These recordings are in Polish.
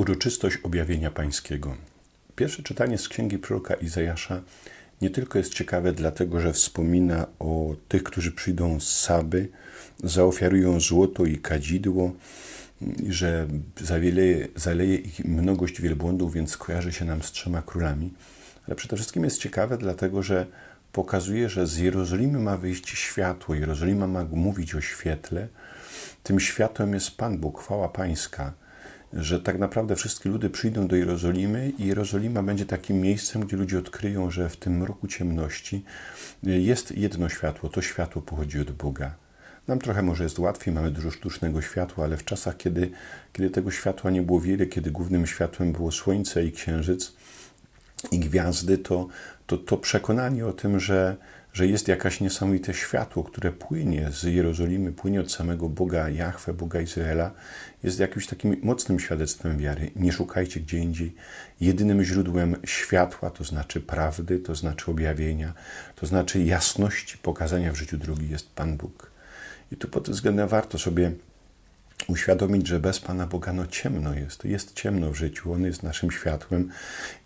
Uroczystość objawienia pańskiego. Pierwsze czytanie z księgi proroka Izajasza nie tylko jest ciekawe, dlatego że wspomina o tych, którzy przyjdą z Saby, zaofiarują złoto i kadzidło, że zaleje, zaleje ich mnogość wielbłądów, więc kojarzy się nam z trzema królami. Ale przede wszystkim jest ciekawe, dlatego że pokazuje, że z Jerozolimy ma wyjść światło, Jerozolima ma mówić o świetle. Tym światłem jest Pan Bóg, chwała Pańska że tak naprawdę wszystkie ludy przyjdą do Jerozolimy i Jerozolima będzie takim miejscem, gdzie ludzie odkryją, że w tym mroku ciemności jest jedno światło. To światło pochodzi od Boga. Nam trochę może jest łatwiej, mamy dużo sztucznego światła, ale w czasach, kiedy, kiedy tego światła nie było wiele, kiedy głównym światłem było słońce i księżyc i gwiazdy, to, to, to przekonanie o tym, że, że jest jakaś niesamowite światło, które płynie z Jerozolimy, płynie od samego Boga Jahwe, Boga Izraela, jest jakimś takim mocnym świadectwem wiary. Nie szukajcie gdzie indziej. Jedynym źródłem światła, to znaczy prawdy, to znaczy objawienia, to znaczy jasności pokazania w życiu drogi jest Pan Bóg. I tu pod tym względem warto sobie uświadomić, że bez Pana Boga no ciemno jest. Jest ciemno w życiu, On jest naszym światłem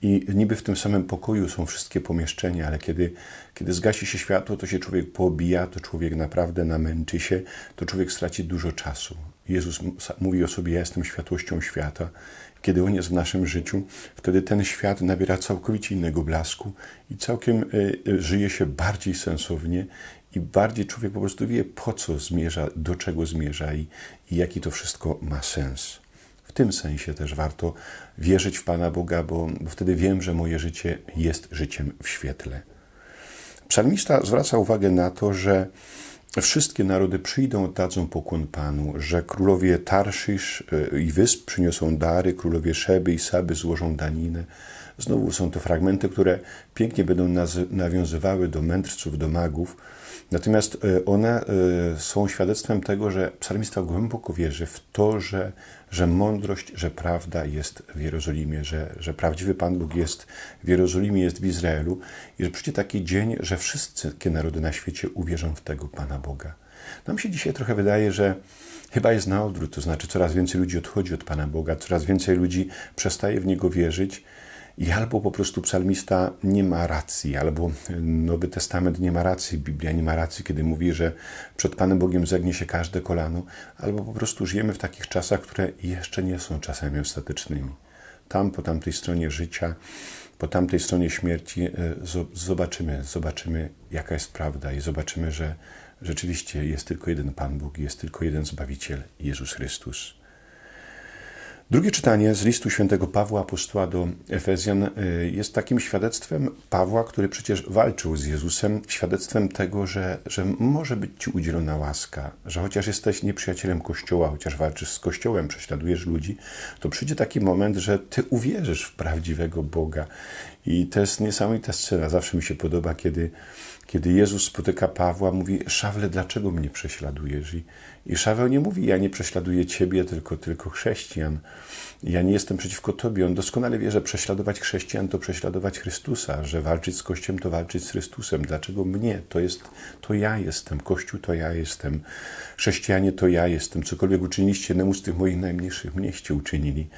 i niby w tym samym pokoju są wszystkie pomieszczenia, ale kiedy, kiedy zgasi się światło, to się człowiek pobija, to człowiek naprawdę namęczy się, to człowiek straci dużo czasu. Jezus mówi o sobie, ja jestem światłością świata. Kiedy On jest w naszym życiu, wtedy ten świat nabiera całkowicie innego blasku i całkiem żyje się bardziej sensownie i bardziej człowiek po prostu wie, po co zmierza, do czego zmierza i, i jaki to wszystko ma sens. W tym sensie też warto wierzyć w Pana Boga, bo, bo wtedy wiem, że moje życie jest życiem w świetle. Psalmista zwraca uwagę na to, że wszystkie narody przyjdą, oddadzą pokłon Panu, że królowie Tarszysz i wysp przyniosą dary, królowie Szeby i Saby złożą daninę. Znowu są to fragmenty, które pięknie będą nawiązywały do mędrców, do magów. Natomiast one są świadectwem tego, że psalmista głęboko wierzy w to, że, że mądrość, że prawda jest w Jerozolimie, że, że prawdziwy Pan Bóg jest w Jerozolimie, jest w Izraelu i że przyjdzie taki dzień, że wszystkie narody na świecie uwierzą w tego Pana Boga. Nam się dzisiaj trochę wydaje, że chyba jest na odwrót, to znaczy coraz więcej ludzi odchodzi od Pana Boga, coraz więcej ludzi przestaje w Niego wierzyć i albo po prostu psalmista nie ma racji, albo Nowy Testament nie ma racji, Biblia nie ma racji, kiedy mówi, że przed Panem Bogiem zegnie się każde kolano, albo po prostu żyjemy w takich czasach, które jeszcze nie są czasami ostatecznymi. Tam, po tamtej stronie życia, po tamtej stronie śmierci zobaczymy, zobaczymy, jaka jest prawda i zobaczymy, że rzeczywiście jest tylko jeden Pan Bóg, jest tylko jeden Zbawiciel, Jezus Chrystus. Drugie czytanie z listu świętego Pawła apostoła do Efezjan jest takim świadectwem Pawła, który przecież walczył z Jezusem, świadectwem tego, że, że może być ci udzielona łaska, że chociaż jesteś nieprzyjacielem Kościoła, chociaż walczysz z Kościołem, prześladujesz ludzi, to przyjdzie taki moment, że ty uwierzysz w prawdziwego Boga. I to jest niesamowita scena. Zawsze mi się podoba, kiedy, kiedy Jezus spotyka Pawła, mówi: Szawle, dlaczego mnie prześladujesz? I, i Szaweł nie mówi: Ja nie prześladuję ciebie, tylko, tylko chrześcijan. Ja nie jestem przeciwko tobie. On doskonale wie, że prześladować chrześcijan to prześladować Chrystusa, że walczyć z Kościołem to walczyć z Chrystusem. Dlaczego mnie? To jest, to ja jestem. Kościół to ja jestem. Chrześcijanie to ja jestem. Cokolwiek uczyniliście jednemu z tych moich najmniejszych, mnieście uczynili.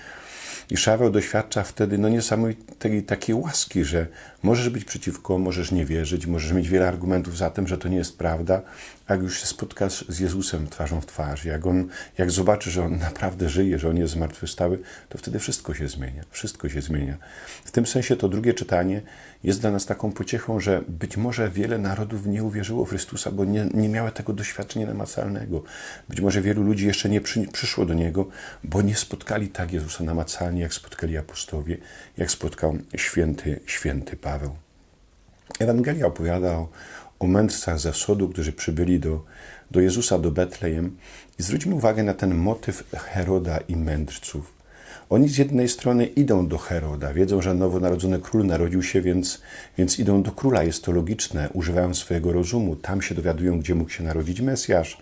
I Szaweł doświadcza wtedy no, niesamowitej takiej łaski, że możesz być przeciwko, możesz nie wierzyć, możesz mieć wiele argumentów za tym, że to nie jest prawda, jak już się spotkasz z Jezusem twarzą w twarz, jak, on, jak zobaczysz, że On naprawdę żyje, że On jest zmartwychwstały, to wtedy wszystko się zmienia. Wszystko się zmienia. W tym sensie to drugie czytanie jest dla nas taką pociechą, że być może wiele narodów nie uwierzyło w Chrystusa, bo nie, nie miało tego doświadczenia namacalnego. Być może wielu ludzi jeszcze nie przy, przyszło do Niego, bo nie spotkali tak Jezusa namacalnie, jak spotkali apostowie, jak spotkał święty, święty Paweł. Ewangelia opowiada o, o mędrcach ze wschodu, którzy przybyli do, do Jezusa, do Betlejem. I zwróćmy uwagę na ten motyw Heroda i mędrców. Oni z jednej strony idą do Heroda, wiedzą, że nowonarodzony król narodził się, więc, więc idą do króla. Jest to logiczne, używają swojego rozumu. Tam się dowiadują, gdzie mógł się narodzić Mesjasz.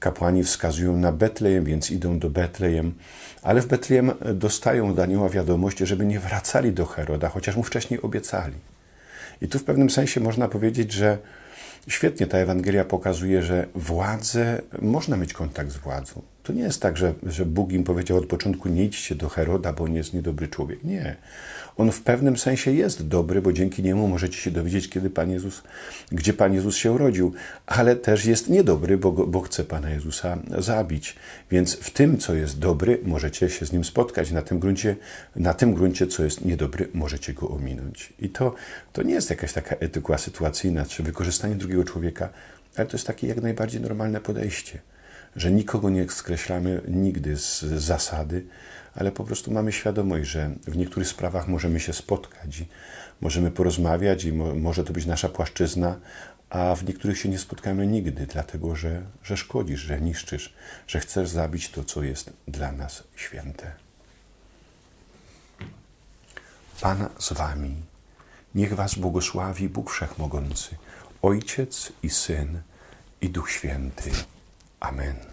Kapłani wskazują na Betlejem, więc idą do Betlejem. Ale w Betlejem dostają od wiadomość, żeby nie wracali do Heroda, chociaż mu wcześniej obiecali. I tu w pewnym sensie można powiedzieć, że świetnie ta Ewangelia pokazuje, że władzę, można mieć kontakt z władzą. To nie jest tak, że, że Bóg im powiedział od początku: nie idźcie do Heroda, bo on jest niedobry człowiek. Nie. On w pewnym sensie jest dobry, bo dzięki niemu możecie się dowiedzieć, kiedy Pan Jezus, gdzie Pan Jezus się urodził, ale też jest niedobry, bo, bo chce Pana Jezusa zabić. Więc w tym, co jest dobry, możecie się z nim spotkać. Na tym gruncie, na tym gruncie co jest niedobry, możecie go ominąć. I to, to nie jest jakaś taka etyka sytuacyjna, czy wykorzystanie drugiego człowieka, ale to jest takie jak najbardziej normalne podejście że nikogo nie skreślamy nigdy z zasady, ale po prostu mamy świadomość, że w niektórych sprawach możemy się spotkać i możemy porozmawiać i mo- może to być nasza płaszczyzna, a w niektórych się nie spotkamy nigdy, dlatego że, że szkodzisz, że niszczysz, że chcesz zabić to, co jest dla nas święte. Pan z wami. Niech was błogosławi Bóg Wszechmogący, Ojciec i Syn i Duch Święty. 아멘.